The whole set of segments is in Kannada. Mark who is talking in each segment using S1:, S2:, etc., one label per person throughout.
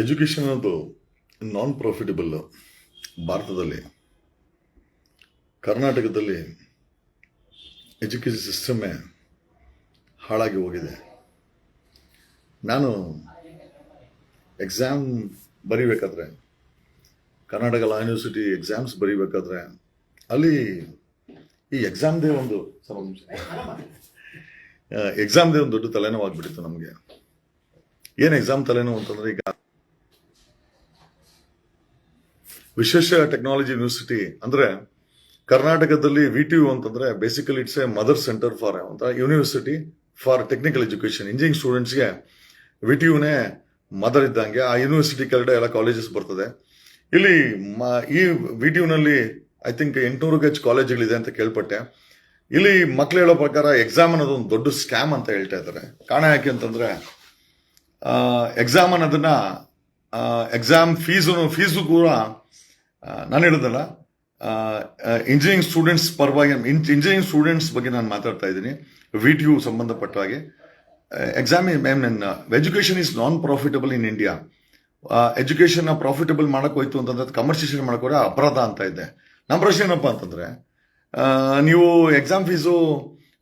S1: ಎಜುಕೇಷನ್ ಅನ್ನೋದು ನಾನ್ ಪ್ರಾಫಿಟಬಲ್ ಭಾರತದಲ್ಲಿ, ಕರ್ನಾಟಕದಲ್ಲಿ ಎಜುಕೇಷನ್ ಸಿಸ್ಟಮ್ಮೇ ಹಾಳಾಗಿ ಹೋಗಿದೆ. ನಾನು ಎಕ್ಸಾಮ್ ಬರಿಬೇಕಾದ್ರೆ, ಕರ್ನಾಟಕ ಲಾ ಯೂನಿವರ್ಸಿಟಿ ಎಕ್ಸಾಮ್ಸ್ ಬರಿಬೇಕಾದ್ರೆ, ಅಲ್ಲಿ ಈ ಎಕ್ಸಾಮ್ದೇ ಒಂದು ಎಕ್ಸಾಮ್ದೇ ಒಂದು ದೊಡ್ಡ ತಲೆನೋವು ಆಗ್ಬಿಟ್ಟಿತ್ತು ನಮಗೆ. ಏನು ಎಕ್ಸಾಮ್ ತಲೆನೋವು ಅಂತಂದರೆ ಈಗ ವಿಶೇಷ ಟೆಕ್ನಾಲಜಿ ಯೂನಿವರ್ಸಿಟಿ ಅಂದ್ರೆ ಕರ್ನಾಟಕದಲ್ಲಿ ವಿ ಟಿ ಯು ಅಂತಂದ್ರೆ basically it's a mother centre for ಅಂತ university for technical education engineering ಸ್ಟೂಡೆಂಟ್ಸ್ಗೆ ವಿ ಟಿ ಯುನೇ ಮದರ್ ಇದ್ದಂಗೆ, ಆ ಯೂನಿವರ್ಸಿಟಿ ಕೆಳಗಡೆ ಎಲ್ಲ ಕಾಲೇಜಸ್ ಬರ್ತದೆ. ಇಲ್ಲಿ ಈ ವಿ ಟಿ ಯುನಲ್ಲಿ ಐ ಥಿಂಕ್ ಎಂಟುನೂರಕ್ಕೆ ಹೆಚ್ಚು ಕಾಲೇಜ್ಗಳಿದೆ ಅಂತ ಕೇಳ್ಪಟ್ಟೆ. ಇಲ್ಲಿ ಮಕ್ಳು ಹೇಳೋ ಪ್ರಕಾರ ಎಕ್ಸಾಮ್ ಅನ್ನೋದು ಒಂದು ದೊಡ್ಡ ಸ್ಕ್ಯಾಮ್ ಅಂತ ಹೇಳ್ತಾ ಇದ್ದಾರೆ. ಕಾರಣ ಯಾಕೆ ಅಂತಂದ್ರೆ ಎಕ್ಸಾಮ್ ಅನ್ನೋದನ್ನ ಎಕ್ಸಾಮ್ ಫೀಸು ಫೀಸು ಕೂಡ ನಾನು ಹೇಳಿದಲ್ಲ ಇಂಜಿನಿಯರಿಂಗ್ ಸ್ಟೂಡೆಂಟ್ಸ್ ಪರವಾಗಿ ಇಂಜಿನಿಯರಿಂಗ್ ಸ್ಟೂಡೆಂಟ್ಸ್ ಬಗ್ಗೆ ನಾನು ಮಾತಾಡ್ತಾ ಇದ್ದೀನಿ ವಿ ಟಿ ಯು ಸಂಬಂಧಪಟ್ಟ ಹಾಗೆ. Exam education is non profitable in India education profitable ಮಾಡೋಕ್ಕೋಯ್ತು ಅಂತಂದ್ರೆ ಕಮರ್ಷಿಯೇಷನ್ ಮಾಡಕ್ ಹೋದ್ರೆ ಅಪರಾಧ ಅಂತ ಇದೆ. ನಮ್ಮ ಪ್ರಶ್ನೆ ಏನಪ್ಪ ಅಂತಂದ್ರೆ ನೀವು ಎಕ್ಸಾಮ್ ಫೀಸು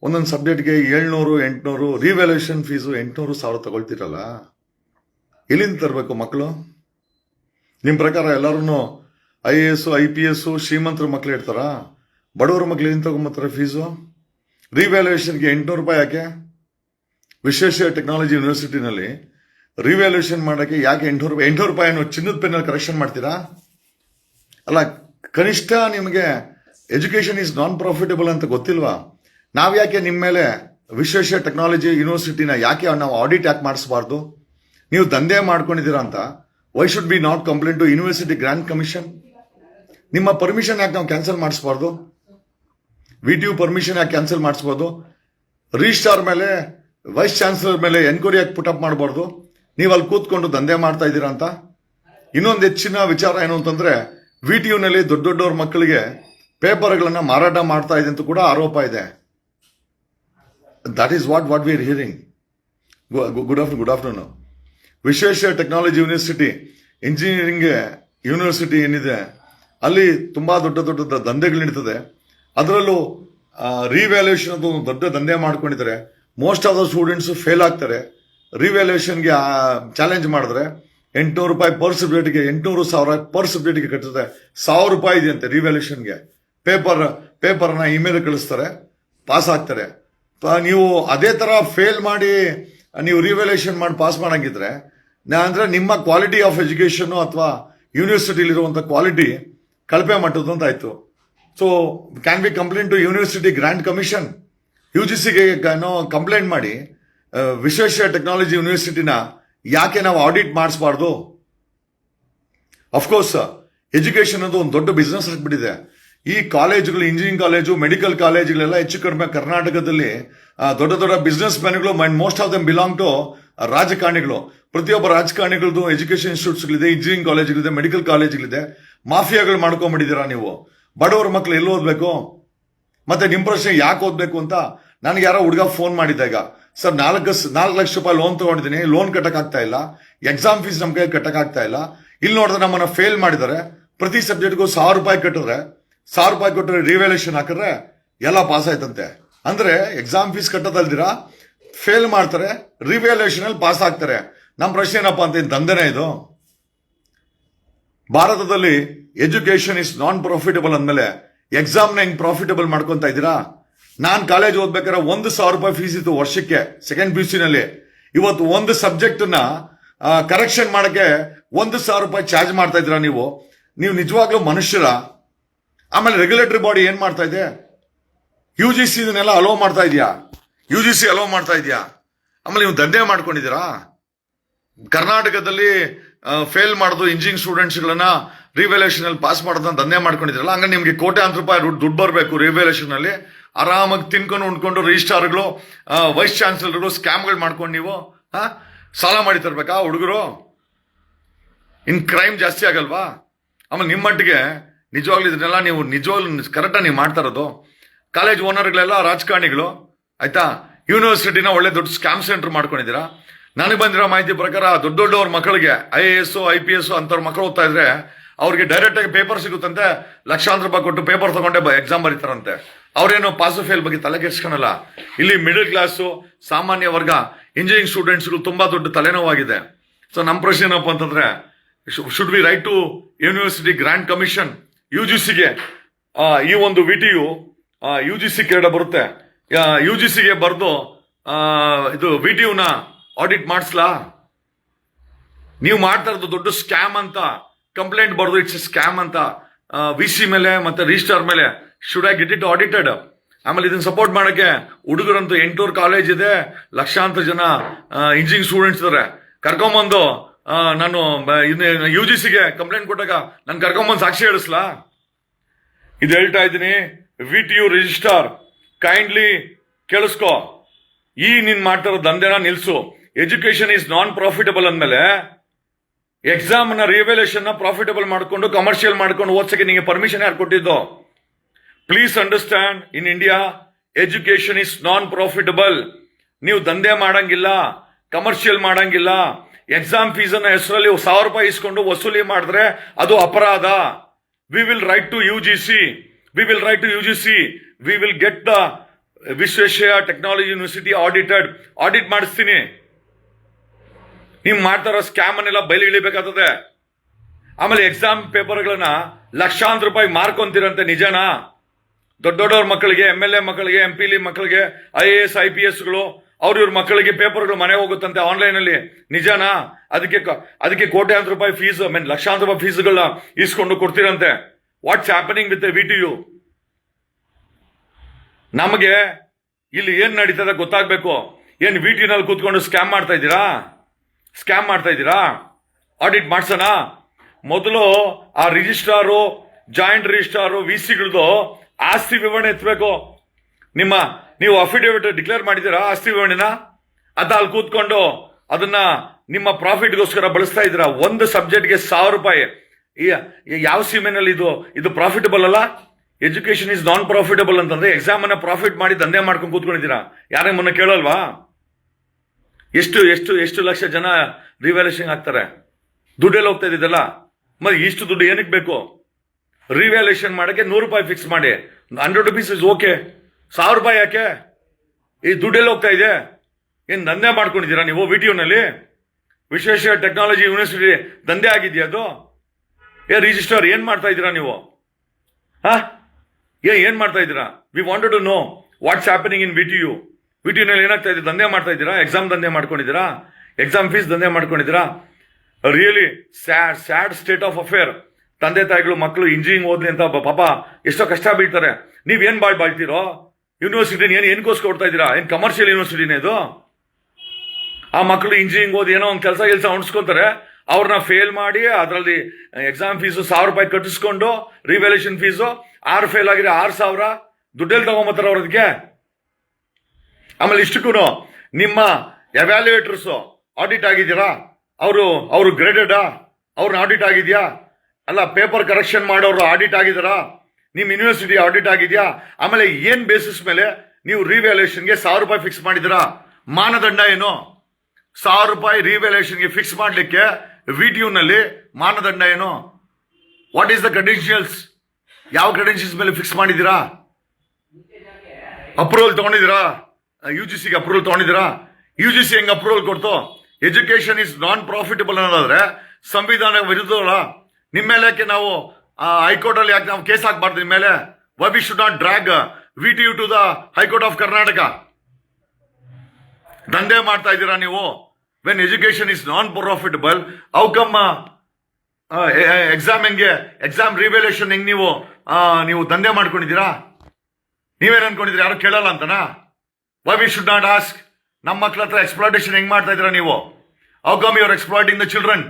S1: ಒಂದೊಂದು ಸಬ್ಜೆಕ್ಟ್ಗೆ ಏಳ್ನೂರು, ಎಂಟುನೂರು ರಿವ್ಯಾಲ್ಯೂಷನ್ ಫೀಸು ಎಂಟುನೂರು ಸಾವಿರ ತಗೊಳ್ತೀರಲ್ಲ? ಎಲ್ಲಿಂದ ತರಬೇಕು ಮಕ್ಕಳು? ನಿಮ್ಮ ಪ್ರಕಾರ ಎಲ್ಲರೂ I A S, I P S, ಶ್ರೀಮಂತರ ಮಕ್ಳು ಇರ್ತಾರ? ಬಡವರ ಮಕ್ಳು ಏನು ತಗೊಂಬತ್ತಾರೆ ಫೀಸು ರಿವ್ಯಾಲ್ಯೂಯೇಷನ್ಗೆ ಎಂಟುನೂರು ರೂಪಾಯಿ ಯಾಕೆ? ವಿಶ್ವೇಶ್ವರ ಟೆಕ್ನಾಲಜಿ ಯೂನಿವರ್ಸಿಟಿನಲ್ಲಿ ರಿವ್ಯಾಲ್ಯೂಯೇಷನ್ ಮಾಡೋಕ್ಕೆ ಯಾಕೆ ಎಂಟುನೂರು ರೂಪಾಯಿ ಎಂಟುನೂರು ಚಿನ್ನದ ಪೆನ್ನಲ್ಲಿ ಕರೆಕ್ಷನ್ ಮಾಡ್ತೀರಾ? ಅಲ್ಲ, ಕನಿಷ್ಠ ನಿಮಗೆ ಎಜುಕೇಷನ್ ಈಸ್ ನಾನ್ ಪ್ರಾಫಿಟಬಲ್ ಅಂತ ಗೊತ್ತಿಲ್ವಾ? ನಾವು ಯಾಕೆ ನಿಮ್ಮ ಮೇಲೆ ವಿಶ್ವೇಶ್ವರ ಟೆಕ್ನಾಲಜಿ ಯೂನಿವರ್ಸಿಟಿನ ಯಾಕೆ ನಾವು ಆಡಿಟ್ ಯಾಕೆ ಮಾಡಿಸಬಾರ್ದು? ನೀವು ದಂಧೆ ಮಾಡ್ಕೊಂಡಿದ್ದೀರಾ ಅಂತ? Why should be not complaint to university grand commission ನಿಮ್ಮ ಪರ್ಮಿಷನ್ ಯಾಕೆ ನಾವು ಕ್ಯಾನ್ಸಲ್ ಮಾಡಿಸ್ಬಾರ್ದು? ವಿ ಟಿ ಯು ಪರ್ಮಿಷನ್ ಯಾಕೆ ಕ್ಯಾನ್ಸಲ್ ಮಾಡಿಸ್ಬೋದು ರಿಜಿಸ್ಟ್ರಾರ್ ಮೇಲೆ ವೈಸ್ ಚಾನ್ಸಲರ್ ಮೇಲೆ ಎನ್ಕ್ವೈರಿ ಯಾಕೆ ಪುಟಪ್ ಮಾಡಬಾರ್ದು? ನೀವು ಅಲ್ಲಿ ಕೂತ್ಕೊಂಡು ದಂಧೆ ಮಾಡ್ತಾ ಇದ್ದೀರಾ ಅಂತ? ಇನ್ನೊಂದು ಹೆಚ್ಚಿನ ವಿಚಾರ ಏನು ಅಂತಂದ್ರೆ ವಿ ಟಿ ಯುನಲ್ಲಿ ದೊಡ್ಡ ದೊಡ್ಡವ್ರ ಮಕ್ಕಳಿಗೆ ಪೇಪರ್ಗಳನ್ನು ಮಾರಾಟ ಮಾಡ್ತಾ ಇದೆ ಅಂತ ಕೂಡ ಆರೋಪ ಇದೆ. That is what what we are hearing good after good afternoon Visvesvaraya technology university engineering university ಏನಿದೆ? ಅಲ್ಲಿ ತುಂಬ ದೊಡ್ಡ ದೊಡ್ಡ ದಂಧೆಗಳು ನಡೀತದೆ. ಅದರಲ್ಲೂ ರಿವ್ಯಾಲ್ಯೂಯೇಷನ್ ಅಂತ ಒಂದು ದೊಡ್ಡ ದಂಧೆ ಮಾಡ್ಕೊಂಡಿದ್ದಾರೆ. Most of the students fail ಆಗ್ತಾರೆ. ರಿವ್ಯಾಲ್ಯೂಯೇಷನ್ಗೆ ಚಾಲೆಂಜ್ ಮಾಡಿದ್ರೆ ಎಂಟುನೂರು ರೂಪಾಯಿ ಪರ್ ಸಬ್ಜೆಕ್ಟ್ಗೆ ಎಂಟುನೂರು ಸಾವಿರ ಪರ್ ಸಬ್ಜೆಕ್ಟ್ಗೆ ಕಟ್ಟಿದ್ರೆ ಸಾವಿರ ರೂಪಾಯಿ ಇದೆಯಂತೆ ರಿವ್ಯಾಲ್ಯೂಷನ್ಗೆ ಪೇಪರ್ ಪೇಪರ್ನ ಇಮೇಲ್ ಕಳಿಸ್ತಾರೆ ಪಾಸ್ ಆಗ್ತಾರೆ. ನೀವು ಅದೇ ಥರ ಫೇಲ್ ಮಾಡಿ, ನೀವು ರಿವ್ಯಾಲ್ಯೂಷನ್ ಮಾಡಿ ಪಾಸ್ ಮಾಡೋಂಗಿದ್ರೆ, ಅಂದ್ರೆ ನಿಮ್ಮ ಕ್ವಾಲಿಟಿ ಆಫ್ ಎಜುಕೇಷನ್ನು ಅಥವಾ ಯೂನಿವರ್ಸಿಟಿಲಿರುವಂಥ ಕ್ವಾಲಿಟಿ ಕಳಪೆ ಮಟ್ಟದ್ದು ಅಂತ ಆಯ್ತು. So can be complaint to university grand commission U G ಸಿಗೆ ಕಂಪ್ಲೇಂಟ್ ಮಾಡಿ ವಿಶ್ವೇಶ್ವರ ಟೆಕ್ನಾಲಜಿ ಯೂನಿವರ್ಸಿಟಿನ ಯಾಕೆ ನಾವು ಆಡಿಟ್ ಮಾಡಿಸ್ಬಾರ್ದು? ಅಫ್ಕೋರ್ಸ್ ಎಜುಕೇಶನ್ ಅದು ಒಂದು ದೊಡ್ಡ ಬಿಸ್ನೆಸ್ ಆಗಿಬಿಟ್ಟಿದೆ. ಈ ಕಾಲೇಜುಗಳು ಇಂಜಿನಿಯರಿಂಗ್ ಕಾಲೇಜು ಮೆಡಿಕಲ್ ಕಾಲೇಜುಗಳೆಲ್ಲ ಹೆಚ್ಚು ಕಡಿಮೆ ಕರ್ನಾಟಕದಲ್ಲಿ ದೊಡ್ಡ ದೊಡ್ಡ business ಮ್ಯಾನ್ಗಳು mind most of them belong to ರಾಜಕಾರಣಿಗಳು. ಪ್ರತಿಯೊಬ್ಬ ರಾಜಕಾರಣಿಗಳದ್ದು ಎಜುಕೇಶನ್ ಇನ್ಸ್ಟಿಟ್ಯೂಟ್ಸ್ಗಳಿದೆ ಇಂಜಿನಿಯರಿಂಗ್ ಕಾಲೇಜ್ಗಳಿದೆ ಮೆಡಿಕಲ್ ಕಾಲೇಜುಗಳಿದೆ. ಮಾಫಿಯಾಗಳು ಮಾಡ್ಕೊಂಡ್ಬಿಟ್ಟಿದ್ದೀರಾ ನೀವು? ಬಡವರ ಮಕ್ಳು ಎಲ್ಲಿ ಓದಬೇಕು? ಮತ್ತೆ ನಿಮ್ಮ ಪ್ರಶ್ನೆ ಯಾಕೆ ಓದಬೇಕು ಅಂತ? ನನಗೆ ಯಾರೋ ಹುಡುಗ ಫೋನ್ ಮಾಡಿದ್ದಾಗ ಸರ್, ನಾಲ್ಕು ನಾಲ್ಕು ಲಕ್ಷ ರೂಪಾಯಿ ಲೋನ್ ತಗೊಂಡಿದ್ದೀನಿ. ಲೋನ್ ಕಟ್ಟಕ್ಕಾಗ್ತಾ ಇಲ್ಲ. ಎಕ್ಸಾಮ್ ಫೀಸ್ ನಮ್ಮ ಕೈ ಕಟ್ಟಕ್ಕಾಗ್ತಾ ಇಲ್ಲ. ಇಲ್ಲಿ ನೋಡಿದ್ರೆ ನಮ್ಮನ್ನು ಫೇಲ್ ಮಾಡಿದ್ದಾರೆ. ಪ್ರತಿ ಸಬ್ಜೆಕ್ಟ್ಗೂ ಸಾವಿರ ರೂಪಾಯಿ ಕಟ್ಟಿದ್ರೆ, ಸಾವಿರ ರೂಪಾಯಿ ಕೊಟ್ಟರೆ ರಿವ್ಯಾಲ್ಯೂಷನ್ ಹಾಕಿದ್ರೆ ಎಲ್ಲ ಪಾಸ್ ಆಯ್ತಂತೆ. ಅಂದ್ರೆ ಎಕ್ಸಾಮ್ ಫೀಸ್ ಕಟ್ಟೋದಲ್ದಿರಾ? ಫೇಲ್ ಮಾಡ್ತಾರೆ ರಿವ್ಯಾಲ್ಯೂಷನ್ ಅಲ್ಲಿ ಪಾಸ್ ಆಗ್ತಾರೆ. ನಮ್ಮ ಪ್ರಶ್ನೆ ಏನಪ್ಪ ಅಂತ ದಂಧೆನೇ ಇದು? ಭಾರತದಲ್ಲಿ ಎಜುಕೇಶನ್ ಇಸ್ ನಾನ್ ಪ್ರಾಫಿಟಬಲ್ ಅಂದಮೇಲೆ ಎಕ್ಸಾಮ್ನ ಹೆಂಗ್ ಪ್ರಾಫಿಟಬಲ್ ಮಾಡ್ಕೊಂತ ಇದ್ದೀರಾ? ನಾನು ಕಾಲೇಜ್ ಓದ್ಬೇಕಾದ್ರೆ ಒಂದು ಸಾವಿರ ರೂಪಾಯಿ ಫೀಸ್ ಇತ್ತು ವರ್ಷಕ್ಕೆ ಸೆಕೆಂಡ್ ಪಿ ಯು ನಲ್ಲಿ. ಇವತ್ತು ಒಂದು ಸಬ್ಜೆಕ್ಟ್ನ ಕರೆಕ್ಷನ್ ಮಾಡಕ್ಕೆ ಒಂದು ಸಾವಿರ ರೂಪಾಯಿ ಚಾರ್ಜ್ ಮಾಡ್ತಾ ಇದ್ದೀರಾ ನೀವು? ನೀವು ನಿಜವಾಗ್ಲೂ ಮನುಷ್ಯರ? ಆಮೇಲೆ ರೆಗ್ಯುಲೇಟರಿ ಬಾಡಿ ಏನು ಮಾಡ್ತಾ ಇದೆ? ಯು ಜಿ ಸಿ ಇದನ್ನೆಲ್ಲ ಅಲೋ ಮಾಡ್ತಾ ಇದೆಯಾ? ಯು ಜಿ ಸಿ ಅಲೋ ಮಾಡ್ತಾ ಇದೆಯಾ? ಆಮೇಲೆ ನೀವು ದಂಧೆ ಮಾಡ್ಕೊಂಡಿದ್ದೀರಾ? ಕರ್ನಾಟಕದಲ್ಲಿ ಫೇಲ್ ಮಾಡೋದು ಇಂಜಿನಿಯರಿಂಗ್ ಸ್ಟೂಡೆಂಟ್ಸ್ಗಳನ್ನ ರಿವ್ಯಾಲ್ಯೂಷನ್ ಅಲ್ಲಿ ಪಾಸ್ ಮಾಡೋದನ್ನ ದಂಧೆ ಮಾಡ್ಕೊಂಡಿದ್ರಲ್ಲ ಹಂಗ ನಿಮ್ಗೆ ಕೋಟ್ಯಾಂತರ ರೂಪಾಯಿ ದುಡ್ಡು ಬರಬೇಕು ರಿವ್ಯಾಲ್ಯೂಷನ್ ಅಲ್ಲಿ. ಆರಾಮಾಗಿ ತಿನ್ಕೊಂಡು ಉಂಡ್ಕೊಂಡು ರಿಜಿಸ್ಟ್ರಾರ್ಗಳು ವೈಸ್ ಚಾನ್ಸಲರ್ಗಳು ಸ್ಕ್ಯಾಮ್ಗಳು ಮಾಡ್ಕೊಂಡು ನೀವು ಸಾಲ ಮಾಡಿ ತರ್ಬೇಕಾ ಹುಡುಗರು? ಇನ್ ಕ್ರೈಮ್ ಜಾಸ್ತಿ ಆಗಲ್ವಾ? ಆಮೇಲೆ ನಿಮ್ಮ ಮಟ್ಟಿಗೆ ನಿಜವಾಗ್ಲೂ ಇದನ್ನೆಲ್ಲ ನೀವು ನಿಜವಾಗ್ಲೂ ಕರೆಕ್ಟಾಗಿ ನೀವು ಮಾಡ್ತಾ ಇರೋದು. ಕಾಲೇಜ್ ಓನರ್ಗಳೆಲ್ಲ ರಾಜಕಾರಣಿಗಳು, ಆಯ್ತಾ? ಯೂನಿವರ್ಸಿಟಿನ ಒಳ್ಳೆ ದೊಡ್ಡ ಸ್ಕ್ಯಾಮ್ ಸೆಂಟರ್ ಮಾಡ್ಕೊಂಡಿದ್ದೀರಾ? ನನಗೆ ಬಂದಿರೋ ಮಾಹಿತಿ ಪ್ರಕಾರ ದೊಡ್ಡ ದೊಡ್ಡವ್ರ ಮಕ್ಕಳಿಗೆ I A S I P S ಅಂತವ್ರ ಮಕ್ಕಳು ಓದ್ತಾ ಇದ್ರೆ ಅವ್ರಿಗೆ ಡೈರೆಕ್ಟ್ ಆಗಿ ಪೇಪರ್ ಸಿಗುತ್ತಂತೆ. ಲಕ್ಷಾಂತರ ರೂಪಾಯಿ ಕೊಟ್ಟು ಪೇಪರ್ ತಗೊಂಡೆ ಎಕ್ಸಾಮ್ ಬರೀತಾರಂತೆ. ಅವ್ರೇನು ಪಾಸು ಫೇಲ್ ಬಗ್ಗೆ ತಲೆ ಕೆಡ್ಸ್ಕೊಳಲ್ಲ. ಇಲ್ಲಿ ಮಿಡಲ್ ಕ್ಲಾಸು ಸಾಮಾನ್ಯ ವರ್ಗ ಇಂಜಿನಿಯರಿಂಗ್ ಸ್ಟೂಡೆಂಟ್ಸ್ಗಳು ತುಂಬಾ ದೊಡ್ಡ ತಲೆನೋವಾಗಿದೆ. ಸೊ ನಮ್ಮ ಪ್ರಶ್ನೆ ಏನಪ್ಪ ಅಂತಂದ್ರೆ should be right to university grand commission U G ಸಿಗೆ ಈ ಒಂದು V T U G C ಕ್ರೀಡೆ ಬರುತ್ತೆ. ಯು ಜಿ ಸಿಗೆ ಬರೆದು ಇದು ವಿ ಟಿ ಯುನ ಆಡಿಟ್ ಮಾಡಿಸ್ಲಾ? ನೀವು ಮಾಡ್ತಾ ಇರೋದು ದೊಡ್ಡ ಸ್ಕ್ಯಾಮ್ ಅಂತ. ಕಂಪ್ಲೇಂಟ್ ಬರೆದು ಇಟ್ಸ್ ಸ್ಕ್ಯಾಮ್ ಅಂತ. ವಿ ಸಿ ಮೇಲೆ ಮತ್ತೆ ರಿಜಿಸ್ಟರ್ ಮೇಲೆ. Should I get it audited ಆಮೇಲೆ ಇದನ್ನ ಸಪೋರ್ಟ್ ಮಾಡೋಕ್ಕೆ ಹುಡುಗರಂತೂ ಎಂಟೂರು ಕಾಲೇಜ್ ಇದೆ. ಲಕ್ಷಾಂತರ ಜನ ಇಂಜಿನಿಯರಿಂಗ್ ಸ್ಟೂಡೆಂಟ್ಸ್ ಇದಾರೆ. ಕರ್ಕೊಂಬಂದು ನಾನು ಯು ಜಿ ಸಿಗೆ ಕಂಪ್ಲೇಂಟ್ ಕೊಟ್ಟಾಗ ನಾನು ಕರ್ಕೊಂಬಂದು ಸಾಕ್ಷಿ ಹೇಳಿಸ್ಲಾ? ಇದು ಹೇಳ್ತಾ ಇದ್ದೀನಿ. V T U registrar kindly ಕೇಳಿಸ್ಕೊ. ಈ ನೀನ್ ಮಾಡ್ತಿರೋ ದಂಧೆನ ನಿಲ್ಸು. ಎಜುಕೇಶನ್ ಇಸ್ ನಾನ್ ಪ್ರಾಫಿಟಬಲ್ ಅಂದಮೇಲೆ ಎಕ್ಸಾಮ್ನ ರಿವೆಲೇಷನ್ನ ಪ್ರಾಫಿಟಬಲ್ ಮಾಡಿಕೊಂಡು ಕಮರ್ಷಿಯಲ್ ಮಾಡ್ಕೊಂಡು ಓದ್ಸಕ್ಕೆ ನಿಮಗೆ ಪರ್ಮಿಷನ್ ಯಾರು ಕೊಟ್ಟಿದ್ದು? Please understand in India education is non profitable ನೀವು ದಂಧೆ ಮಾಡಂಗಿಲ್ಲ ಕಮರ್ಷಿಯಲ್ ಮಾಡಂಗಿಲ್ಲ ಎಕ್ಸಾಮ್ ಫೀಸ್ ಅನ್ನ ಹೆಸರಲ್ಲಿ ಸಾವಿರ ರೂಪಾಯಿ ಇಸ್ಕೊಂಡು ವಸೂಲಿ ಮಾಡಿದ್ರೆ ಅದು ಅಪರಾಧ. We will write to U G C we will write to U G C we will get the Visvesvaraya technology university audited audit ಮಾಡಿಸ್ತೀನಿ. ನೀವು ಮಾಡ್ತಾರೋ ಸ್ಕ್ಯಾಮ್ ಅನ್ನೆಲ್ಲ ಬಯಲು ಇಳಿಬೇಕಾಗ್ತದೆ. ಆಮೇಲೆ ಎಕ್ಸಾಮ್ ಪೇಪರ್ಗಳನ್ನ ಲಕ್ಷಾಂತರ ರೂಪಾಯಿ ಮಾರ್ಕೊಂತೀರಂತೆ, ನಿಜನಾ? ದೊಡ್ಡ ದೊಡ್ಡವ್ರ ಮಕ್ಕಳಿಗೆ ಎಂ ಎಲ್ ಎ ಮಕ್ಕಳಿಗೆ ಎಂ ಪಿ ಲಿ ಮಕ್ಕಳಿಗೆ I A S I P ಎಸ್ಗಳು, ಅವ್ರ ಇವ್ರ ಮಕ್ಕಳಿಗೆ ಪೇಪರ್ಗಳು ಮನೆ ಹೋಗುತ್ತಂತೆ ಆನ್ಲೈನ್ ಅಲ್ಲಿ. ನಿಜನಾ? ಅದಕ್ಕೆ ಅದಕ್ಕೆ ಕೋಟ್ಯಾಂತರ ರೂಪಾಯಿ ಫೀಸ್ ಮೀನ್ ಲಕ್ಷಾಂತರ ರೂಪಾಯಿ ಫೀಸ್ಗಳನ್ನ ಇಸ್ಕೊಂಡು ಕೊಡ್ತೀರಂತೆ. What's happening with V T U ನಮಗೆ ಇಲ್ಲಿ ಏನ್ ನಡೀತದೆ ಗೊತ್ತಾಗ್ಬೇಕು. ಏನ್ ವಿ ನಲ್ಲಿ ಕೂತ್ಕೊಂಡು ಸ್ಕ್ಯಾಮ್ ಮಾಡ್ತಾ ಇದ್ದೀರಾ? ಸ್ಕ್ಯಾಮ್ ಮಾಡ್ತಾ ಇದ್ದೀರಾ? ಆಡಿಟ್ ಮಾಡ್ಸೋಣ? ಮೊದಲು ಆ ರಿಜಿಸ್ಟ್ರಾರು ಜಾಯಿಂಟ್ ರಿಜಿಸ್ಟ್ರಾರು ವಿ ಸಿಗಳದು ಆಸ್ತಿ ವಿವರಣೆ ಎತ್ತಬೇಕು ನಿಮ್ಮ, ನೀವು ಅಫಿಡೇವಿಟ್ ಡಿಕ್ಲೇರ್ ಮಾಡಿದ್ದೀರಾ ಆಸ್ತಿ ವಿವರಣೆನ? ಅದ ಅಲ್ಲಿ ಕೂತ್ಕೊಂಡು ಅದನ್ನ ನಿಮ್ಮ ಪ್ರಾಫಿಟ್ಗೋಸ್ಕರ ಬಳಸ್ತಾ ಇದ್ದೀರಾ? ಒಂದು ಸಬ್ಜೆಕ್ಟ್ಗೆ ಸಾವಿರ ರೂಪಾಯಿ. ಯಾವ ಸೀಮೆನಲ್ಲಿ ಇದು ಇದು ಪ್ರಾಫಿಟಬಲ್ ಅಲ್ಲ? ಎಜುಕೇಶನ್ ಇಸ್ ನಾನ್ ಪ್ರಾಫಿಟಬಲ್ ಅಂತಂದ್ರೆ ಎಕ್ಸಾಮ್ ಅನ್ನ ಪ್ರಾಫಿಟ್ ಮಾಡಿ ದಂಧೆ ಮಾಡ್ಕೊಂಡು ಕೂತ್ಕೊಂಡಿದ್ದೀರಾ? ಯಾರೇ ಮೊನ್ನೆ ಕೇಳಲ್ವಾ? ಎಷ್ಟು ಎಷ್ಟು ಎಷ್ಟು ಲಕ್ಷ ಜನ ರಿವ್ಯಾಲ್ಯೂಷನ್ ಆಗ್ತಾರೆ ದುಡ್ಡೆಲ್ಲ ಹೋಗ್ತಾ ಇದ್ದಿದ್ದಲ್ಲ? ಮತ್ತೆ ಇಷ್ಟು ದುಡ್ಡು ಏನಕ್ಕೆ ಬೇಕು? ರಿವ್ಯಾಲ್ಯೂಷನ್ ಮಾಡಕ್ಕೆ ನೂರು ರೂಪಾಯಿ ಫಿಕ್ಸ್ ಮಾಡಿ. ಹಂಡ್ರೆಡ್ ರುಪೀಸ್ ಇಸ್ ಓಕೆ ಸಾವಿರ ರೂಪಾಯಿ ಯಾಕೆ? ಈ ದುಡ್ಡೆಲ್ಲ ಹೋಗ್ತಾ ಇದೆ. ಏನು ದಂಧೆ ಮಾಡ್ಕೊಂಡಿದ್ದೀರಾ ನೀವು ವಿಡಿಯೋನಲ್ಲಿ? ವಿಶ್ವೇಶ್ವರ ಟೆಕ್ನಾಲಜಿ ಯೂನಿವರ್ಸಿಟಿ ದಂಧೆ ಆಗಿದೆಯಾ ಅದು? ಏ ರಿಜಿಸ್ಟರ್ ಏನು ಮಾಡ್ತಾ ಇದ್ದೀರಾ ನೀವು? ಹಾ? ಏ, ಏನು ಮಾಡ್ತಾ ಇದ್ದೀರಾ? We wanted to know what's happening in V T V T ನಲ್ಲಿ ಏನಾಗ್ತಾ ಇದೆ? ದಂಧೆ ಮಾಡ್ತಾ ಇದ್ದೀರಾ? ಎಕ್ಸಾಮ್ ದಂಧೆ ಮಾಡ್ಕೊಂಡಿದ್ದೀರಾ? ಎಕ್ಸಾಮ್ ಫೀಸ್ ದಂಧೆ ಮಾಡ್ಕೊಂಡಿದ್ದೀರಾ? Really sad sad state of affair ತಂದೆ ತಾಯಿಗಳು, ಮಕ್ಕಳು ಇಂಜಿನಿಯರಿಂಗ್ ಓದ್ಲಿ ಅಂತ ಪಾಪ ಎಷ್ಟೋ ಕಷ್ಟ ಬೀಳ್ತಾರೆ. ನೀವೇನು ಏನ್ ಬಾಳ್ ಬಾಳ್ತೀರೋ? ಯೂನಿವರ್ಸಿಟಿ ಏನು ಏನಕ್ಕೋಸ್ಕರ ಕೊಡ್ತಾ ಇದ್ದೀರಾ? ಏನು ಕಮರ್ಷಿಯಲ್ ಯೂನಿವರ್ಸಿಟಿನೇ ಇದು? ಆ ಮಕ್ಕಳು ಇಂಜಿನಿಯರಿಂಗ್ ಓದಿ ಏನೋ ಒಂದು ಕೆಲಸ ಕೆಲಸ ಉಣಿಸ್ಕೊತಾರೆ. ಅವ್ರನ್ನ ಫೇಲ್ ಮಾಡಿ ಅದರಲ್ಲಿ ಎಕ್ಸಾಮ್ ಫೀಸು ಸಾವಿರ ರೂಪಾಯಿ ಕಟ್ಟಿಸ್ಕೊಂಡು ರಿವ್ಯಾಲ್ಯೂಷನ್ ಫೀಸು ಆರು ಫೇಲ್ ಆಗಿದೆ ಆರು ಸಾವಿರ. ದುಡ್ಡಲ್ಲಿ ತಗೊಂಬತ್ತಾರೆ ಅವ್ರದಕ್ಕೆ ಆಮೇಲೆ ಇಷ್ಟಕ್ಕೂ ನಿಮ್ಮ ಎವ್ಯಾಲ್ಯೂಯೇಟರ್ಸ್ ಆಡಿಟ್ ಆಗಿದ್ದೀರಾ? ಅವರು ಅವರು ಗ್ರೇಡೆಡಾ ಅವ್ರನ್ನ ಆಡಿಟ್ ಆಗಿದೆಯಾ? ಅಲ್ಲ ಪೇಪರ್ ಕರೆಕ್ಷನ್ ಮಾಡೋರು ಆಡಿಟ್ ಆಗಿದ್ದೀರಾ? ನಿಮ್ಮ ಯೂನಿವರ್ಸಿಟಿ ಆಡಿಟ್ ಆಗಿದೆಯಾ? ಆಮೇಲೆ ಏನು ಬೇಸಿಸ್ ಮೇಲೆ ನೀವು ರಿವ್ಯಾಲ್ಯೂಯೇಷನ್ಗೆ ಸಾವಿರ ರೂಪಾಯಿ ಫಿಕ್ಸ್ ಮಾಡಿದ್ದೀರಾ? ಮಾನದಂಡ ಏನು? ಸಾವಿರ ರೂಪಾಯಿ ರಿವ್ಯಾಲ್ಯೂಯೇಷನ್ಗೆ ಫಿಕ್ಸ್ ಮಾಡಲಿಕ್ಕೆ ವಿ ಟಿ ಯುನಲ್ಲಿ ಮಾನದಂಡ ಏನು? ವಾಟ್ ಈಸ್ ದ ಕ್ರೆಡೆನ್ಷಿಯಲ್ಸ್ ಯಾವ ಕ್ರೆಡೆನ್ಷಿಯಲ್ಸ್ ಮೇಲೆ ಫಿಕ್ಸ್ ಮಾಡಿದ್ದೀರಾ? ಅಪ್ರೂವಲ್ ತಗೊಂಡಿದ್ದೀರಾ? ಯು ಜಿ ಸಿಗೆ ಅಪ್ರೂವಲ್ ತಗೊಂಡಿದ್ದೀರಾ? ಯು ಜಿ ಸಿ ಹೆಂಗೆ ಅಪ್ರೂವಲ್ ಕೊಡ್ತು? ಎಜುಕೇಷನ್ ಇಸ್ ನಾನ್ ಪ್ರಾಫಿಟಬಲ್ ಅನ್ನೋದಾದ್ರೆ ಸಂವಿಧಾನ ವಿರುದ್ಧವಲ್ಲ. ನಿಮ್ಮ ಮೇಲೆ ಯಾಕೆ ನಾವು ಹೈಕೋರ್ಟ್ ಅಲ್ಲಿ ಯಾಕೆ ನಾವು ಕೇಸ್ ಹಾಕ್ಬಾರ್ದು ನಿಮ್ಮ ಮೇಲೆ? Why we should not drag V T U to the high court of Karnataka ದಂಧೆ ಮಾಡ್ತಾ ಇದ್ದೀರಾ ನೀವು? When education is non profitable ಔಕಮ್ಮ exam ಹೆಂಗೆ? ಎಕ್ಸಾಮ್ ರಿವ್ಯಾಲ್ಯೂಷನ್ ಹೆಂಗೆ ನೀವು ನೀವು ದಂಧೆ ಮಾಡ್ಕೊಂಡಿದ್ದೀರಾ? ನೀವೇನು ಅನ್ಕೊಂಡಿದ್ರಿ ಯಾರು ಕೇಳಲ್ಲ ಅಂತನಾ? Why we should not ask ನಮ್ಮ ಮಕ್ಳ ಹತ್ರ ಎಕ್ಸ್ಪ್ಲಾಟೇಷನ್ ಹೆಂಗ್ ಮಾಡ್ತಾ ಇದ್ರ ನೀವು? How come you're exploiting the children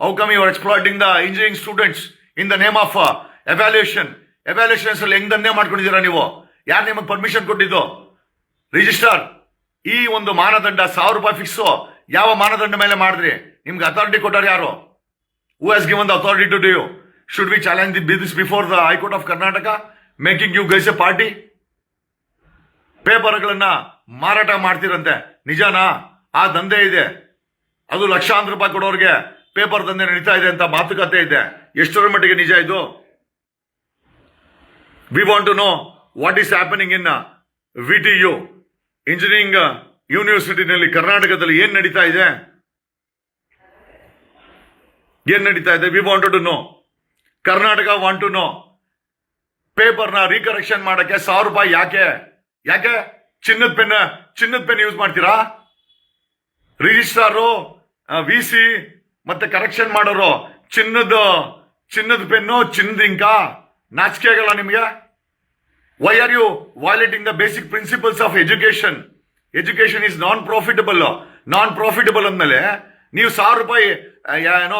S1: how come you're exploiting the engineering students in the name of evaluation evaluation ಅಲ್ಲಿ ಹೆಂಗ್ ದಂಧೆ ಮಾಡ್ಕೊಂಡಿದ್ದೀರಾ ನೀವು? ಯಾರು ನಿಮಗೆ ಪರ್ಮಿಷನ್ ಕೊಟ್ಟಿದ್ದು? ರಿಜಿಸ್ಟರ್ ಈ ಒಂದು ಮಾನದಂಡ ಸಾವಿರ ರೂಪಾಯಿ ಫಿಕ್ಸು ಯಾವ ಮಾನದಂಡ ಮೇಲೆ ಮಾಡಿದ್ರಿ? ನಿಮ್ಗೆ ಅಥಾರಿಟಿ ಕೊಟ್ಟಾರ ಯಾರು? Who has given the authority to you should we challenge the ಬಿಸ್ before the high court of Karnataka making you guys a party ಪೇಪರ್ಗಳನ್ನ ಮಾರಾಟ ಮಾಡ್ತಿರಂತೆ. ನಿಜನಾ? ಆ ದಂಧೆ ಇದೆ.
S2: ಅದು ಲಕ್ಷಾಂತರ ರೂಪಾಯಿ ಕೊಡೋರಿಗೆ ಪೇಪರ್ ದಂಧೆ ನಡೀತಾ ಇದೆ ಅಂತ ಮಾತುಕತೆ ಇದೆ. ಎಷ್ಟರ ಮಟ್ಟಿಗೆ ನಿಜ ಇದು? We want to know what is happening in V T U engineering ಯೂನಿವರ್ಸಿಟಿನಲ್ಲಿ ಕರ್ನಾಟಕದಲ್ಲಿ ಏನ್ ನಡೀತಾ ಇದೆ? ಏನ್ ನಡೀತಾ ಇದೆ? We want to know Karnataka want to know ಪೇಪರ್ನ ರೀಕರೆಕ್ಷನ್ ಮಾಡಕ್ಕೆ ಸಾವಿರ ರೂಪಾಯಿ ಯಾಕೆ? ಯಾಕೆ? ಚಿನ್ನದ ಪೆನ್ ಚಿನ್ನದ ಪೆನ್ ಯೂಸ್ ಮಾಡ್ತೀರಾ? ರಿಜಿಸ್ಟ್ರಾರು ವಿ ಸಿ ಮತ್ತೆ ಕರೆಕ್ಷನ್ ಮಾಡೋರು, ಚಿನ್ನದ ಚಿನ್ನದ ಪೆನ್ನು, ಚಿನ್ನದ ಇಂಕ? ನಾಚಿಕೆ ಆಗಲ್ಲ ನಿಮಗೆ? Why are you violating the basic principles of education education is non profitable non profitable ಅಂದಮೇಲೆ ನೀವು ಸಾವಿರ ರೂಪಾಯಿ ಏನೋ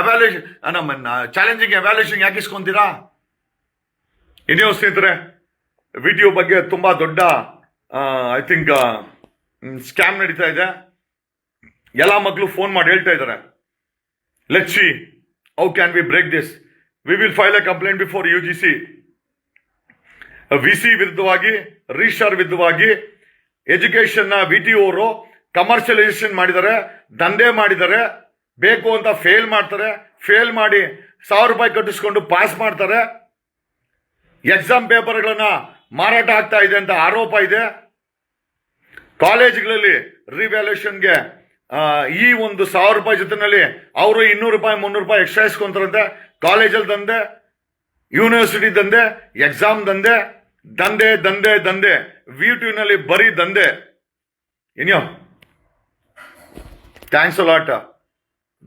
S2: ಎವ್ಯಾಲ್ಯೂಷನ್ ಚಾಲೆಂಜಿಂಗ್ ಎವ್ಯಾಲ್ಯೂಷನ್ ಯಾಕೆ ಇಸ್ಕೊಂತೀರಾ? ಇನ್ನೇ ಸ್ನೇಹಿತರೆ? ವಿಡಿಯೋ ಬಗ್ಗೆ ತುಂಬಾ ದೊಡ್ಡ ಐ ಥಿಂಕ್ ಸ್ಕ್ಯಾಮ್ ನಡೀತಾ ಇದೆ. ಎಲ್ಲ ಮಕ್ಕಳು ಫೋನ್ ಮಾಡಿ ಹೇಳ್ತಾ ಇದ್ದಾರೆ. Let how can we break this we will file a complaint before U G C V C ವಿರುದ್ಧವಾಗಿ ರಿಜಿಸ್ಟ್ರಾರ್ ವಿರುದ್ಧವಾಗಿ ಎಜುಕೇಶನ್ ವಿ ಟಿ ಅವರು ಕಮರ್ಷಿಯಲೈಸೇಷನ್ ಮಾಡಿದ್ದಾರೆ, ದಂಧೆ ಮಾಡಿದ್ದಾರೆ, ಬೇಕು ಅಂತ ಫೇಲ್ ಮಾಡ್ತಾರೆ. ಫೇಲ್ ಮಾಡಿ ಸಾವಿರ ರೂಪಾಯಿ ಕಟ್ಟಿಸ್ಕೊಂಡು ಪಾಸ್ ಮಾಡ್ತಾರೆ. ಎಕ್ಸಾಮ್ ಪೇಪರ್ಗಳನ್ನ ಮಾರಾಟ ಆಗ್ತಾ ಇದೆ ಅಂತ ಆರೋಪ ಇದೆ. ಕಾಲೇಜ್ಗಳಲ್ಲಿ ರಿವ್ಯಾಲ್ಯೂಷನ್ಗೆ ಈ ಒಂದು ಸಾವಿರ ರೂಪಾಯಿ ಜೊತೆನಲ್ಲಿ ಅವರು ಇನ್ನೂರು ರೂಪಾಯಿ, ಮುನ್ನೂರು ರೂಪಾಯಿ ಎಕ್ಸ್ಟ್ರಾ ಇಸ್ಕೊಂತಾರಂತೆ. ಕಾಲೇಜಲ್ಲಿ ದಂಧೆ ಯೂನಿವರ್ಸಿಟಿ ದಂಧೆ ಎಕ್ಸಾಮ್ ದಂಧೆ ದಂಧೆ ದಂಧೆ ದಂಧೆ. ವಿ ನಲ್ಲಿ ಬರೀ ದಂಧೆ. ಇನ್ಯೋ. Thanks a lot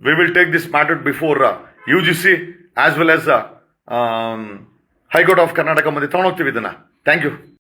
S2: we will take this matter before U G C as well as high court of Karnataka ಮುಂದೆ ತಗೊಂಡೋಗ್ತೀವಿ ಇದನ್ನ. Thank you